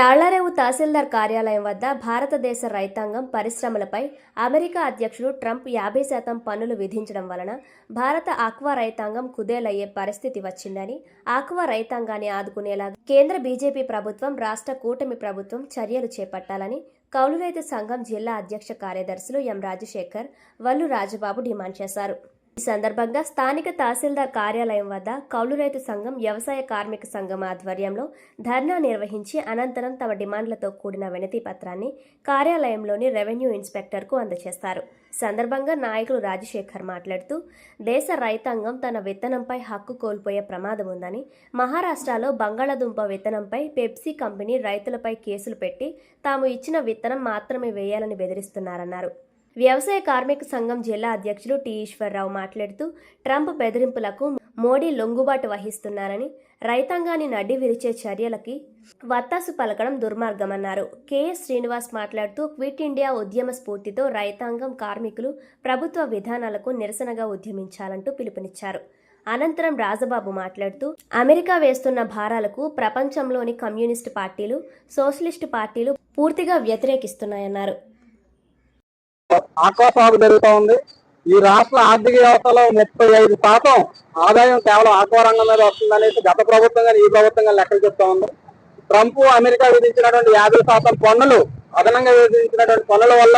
తాళ్ళరేవు తహసీల్దార్ కార్యాలయం వద్ద భారతదేశ రైతాంగం పరిశ్రమలపై అమెరికా అధ్యక్షుడు ట్రంప్ యాభై శాతం పన్నులు విధించడం వలన భారత ఆక్వా రైతాంగం కుదేలయ్యే పరిస్థితి వచ్చిందని ఆక్వా రైతాంగాన్ని ఆదుకునేలా కేంద్ర బీజేపీ ప్రభుత్వం రాష్ట్ర కూటమి ప్రభుత్వం చర్యలు చేపట్టాలని కౌలు రైతు సంఘం జిల్లా అధ్యక్ష కార్యదర్శులు ఎం రాజశేఖర్ వల్లు రాజబాబు డిమాండ్ చేశారు. ఈ సందర్భంగా స్థానిక తహసీల్దార్ కార్యాలయం వద్ద కౌలు రైతు సంఘం వ్యవసాయ కార్మిక సంఘం ఆధ్వర్యంలో ధర్నా నిర్వహించి అనంతరం తమ డిమాండ్లతో కూడిన వినతి పత్రాన్ని కార్యాలయంలోని రెవెన్యూ ఇన్స్పెక్టర్కు అందజేస్తారు. సందర్భంగా నాయకులు రాజశేఖర్ మాట్లాడుతూ దేశ రైతాంగం తన విత్తనంపై హక్కు కోల్పోయే ప్రమాదం ఉందని మహారాష్ట్రలో బంగాళాదుంప విత్తనంపై పెప్సీ కంపెనీ రైతులపై కేసులు పెట్టి తాము ఇచ్చిన విత్తనం మాత్రమే వేయాలని బెదిరిస్తున్నారన్నారు. వ్యవసాయ కార్మిక సంఘం జిల్లా అధ్యక్షులు టి. ఈశ్వరరావు మాట్లాడుతూ ట్రంప్ బెదిరింపులకు మోడీ లొంగుబాటు వహిస్తున్నారని రైతాంగాన్ని నడ్డి విరిచే చర్యలకి వత్తాసు పలకడం దుర్మార్గమన్నారు. కెఎస్ శ్రీనివాస్ మాట్లాడుతూ క్విట్ ఇండియా ఉద్యమ స్ఫూర్తితో రైతాంగం కార్మికులు ప్రభుత్వ విధానాలకు నిరసనగా ఉద్యమించాలంటూ పిలుపునిచ్చారు. అనంతరం రాజబాబు మాట్లాడుతూ అమెరికా వేస్తున్న భారాలకు ప్రపంచంలోని కమ్యూనిస్టు పార్టీలు సోషలిస్టు పార్టీలు పూర్తిగా వ్యతిరేకిస్తున్నాయన్నారు. ఆక్వా జరుగుతూ ఉంది. ఈ రాష్ట్ర ఆర్థిక వ్యవస్థలో ముప్పై ఐదు శాతం ఆదాయం కేవలం ఆక్వా రంగం మీద వస్తుందనేసి గత ప్రభుత్వం కానీ ఈ ప్రభుత్వం కానీ లెక్కలు చెప్తా ఉంది. ట్రంప్ అమెరికా విధించినటువంటి యాభై శాతం పన్నులు అదనంగా విధించినటువంటి పన్నుల వల్ల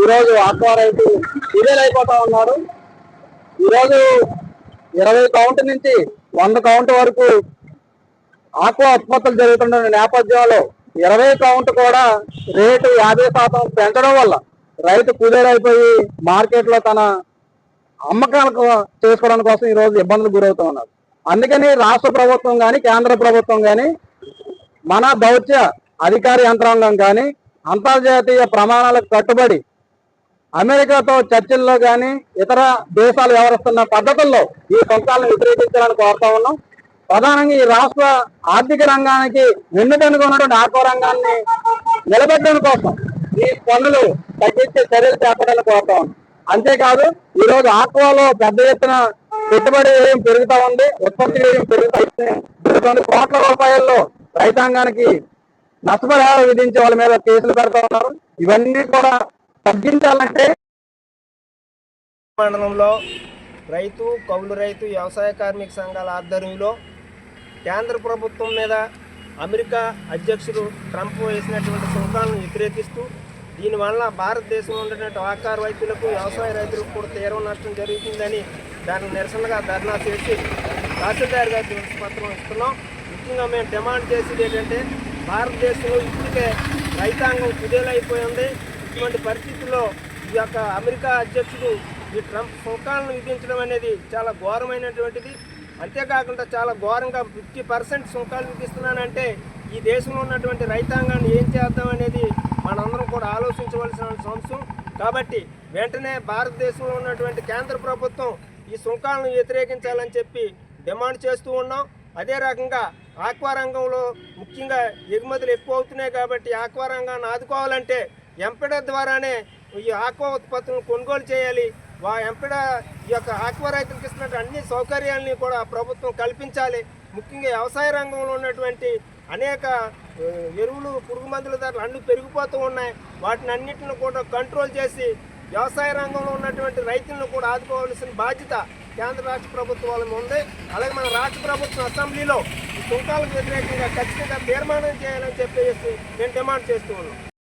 ఈ రోజు ఆక్వా రైతు అయిపోతా ఉన్నారు ఈ రోజు ఇరవై కౌంట్ నుంచి వంద కౌంట్ వరకు ఆక్వా ఉత్పత్తులు జరుగుతున్న నేపథ్యంలో ఇరవై కౌంట్ కూడా రేటు యాభై శాతం పెంచడం వల్ల రైతు కుదేరైపోయి మార్కెట్లో తన అమ్మకాలకు చేసుకోవడానికి కోసం ఈ రోజు ఇబ్బందులు గురవుతూ ఉన్నారు. అందుకని రాష్ట్ర ప్రభుత్వం కానీ కేంద్ర ప్రభుత్వం కానీ మన దౌత్య అధికార యంత్రాంగం కానీ అంతర్జాతీయ ప్రమాణాలకు కట్టుబడి అమెరికాతో చర్చల్లో కానీ ఇతర దేశాలు వ్యవహరిస్తున్న పద్ధతుల్లో ఈ సుంకాలను వ్యతిరేకించాలని కోరుతా ఉన్నాం. ప్రధానంగా ఈ రాష్ట్ర ఆర్థిక రంగానికి వెన్నుదన్నుగా ఉన్నటువంటి రంగాన్ని నిలబెట్టడం కోసం ఈ పనులు తగ్గించే చర్యలు చేపట్టాలని కోరుతా. అంతేకాదు ఈ రోజు ఆక్వాలో పెద్ద ఎత్తున పెట్టుబడి వ్యయం పెరుగుతా ఉంది. ఉత్పత్తి వ్యయం పెరుగుతా కోట్ల రూపాయల్లో రైతాంగానికి నష్టపరిహారం విధించే వాళ్ళ మీద కేసులు పెడతా ఉన్నారు. ఇవన్నీ కూడా తగ్గించాలంటే మండలంలో రైతు కౌలు రైతు వ్యవసాయ కార్మిక సంఘాల ఆధ్వర్యంలో కేంద్ర ప్రభుత్వం మీద అమెరికా అధ్యక్షుడు ట్రంప్ వేసినటువంటి సుంకాలను వ్యతిరేకిస్తూ దీనివల్ల భారతదేశంలో ఉండేటువంటి ఆకార రైతులకు వ్యవసాయ రైతులకు కూడా తీవ్ర నష్టం జరుగుతుందని దానికి నిరసనగా ధర్నా చేసి తహసీల్దార్ గారి పత్రం ఇస్తున్నాం. ముఖ్యంగా మేము డిమాండ్ చేసేది ఏంటంటే భారతదేశంలో ఇప్పటికే రైతాంగం కుదేలైపోయింది ఇటువంటి పరిస్థితుల్లో ఈ యొక్క అమెరికా అధ్యక్షుడు ఈ ట్రంప్ సుంకాలను విధించడం అనేది చాలా ఘోరమైనటువంటిది. అంతేకాకుండా చాలా ఘోరంగా ఫిఫ్టీ పర్సెంట్ సుంకాలు విధిస్తున్నానంటే ఈ దేశంలో ఉన్నటువంటి రైతాంగాన్ని ఏం చేద్దాం అనేది మనం కూడా ఆలోచించవలసిన కాబట్టి వెంటనే భారతదేశంలో ఉన్నటువంటి కేంద్ర ప్రభుత్వం ఈ సుంకాలను వ్యతిరేకించాలని చెప్పి డిమాండ్ చేస్తూ ఉన్నాం. అదే రకంగా ఆక్వా రంగంలో ముఖ్యంగా ఎగుమతులు ఎక్కువ అవుతున్నాయి కాబట్టి ఆక్వా రంగాన్ని ఆదుకోవాలంటే ఎంపెడ ద్వారానే ఈ ఆక్వా ఉత్పత్తులను కొనుగోలు చేయాలి. వా ఎంపెడ ఈ యొక్క ఆక్వా రైతులకు ఇస్తున్న అన్ని సౌకర్యాలని కూడా ప్రభుత్వం కల్పించాలి. ముఖ్యంగా వ్యవసాయ రంగంలో ఉన్నటువంటి అనేక ఎరువులు పురుగు మందుల ధరలు అన్ని పెరిగిపోతూ ఉన్నాయి. వాటిని అన్నింటిని కూడా కంట్రోల్ చేసి వ్యవసాయ రంగంలో ఉన్నటువంటి రైతులను కూడా ఆదుకోవాల్సిన బాధ్యత కేంద్ర రాష్ట్ర ప్రభుత్వాల ఉంది. అలాగే మన రాష్ట్ర ప్రభుత్వం అసెంబ్లీలో సుంకాలకు వ్యతిరేకంగా ఖచ్చితంగా తీర్మానం చేయాలని చెప్పేసి నేను డిమాండ్ చేస్తూ ఉన్నాను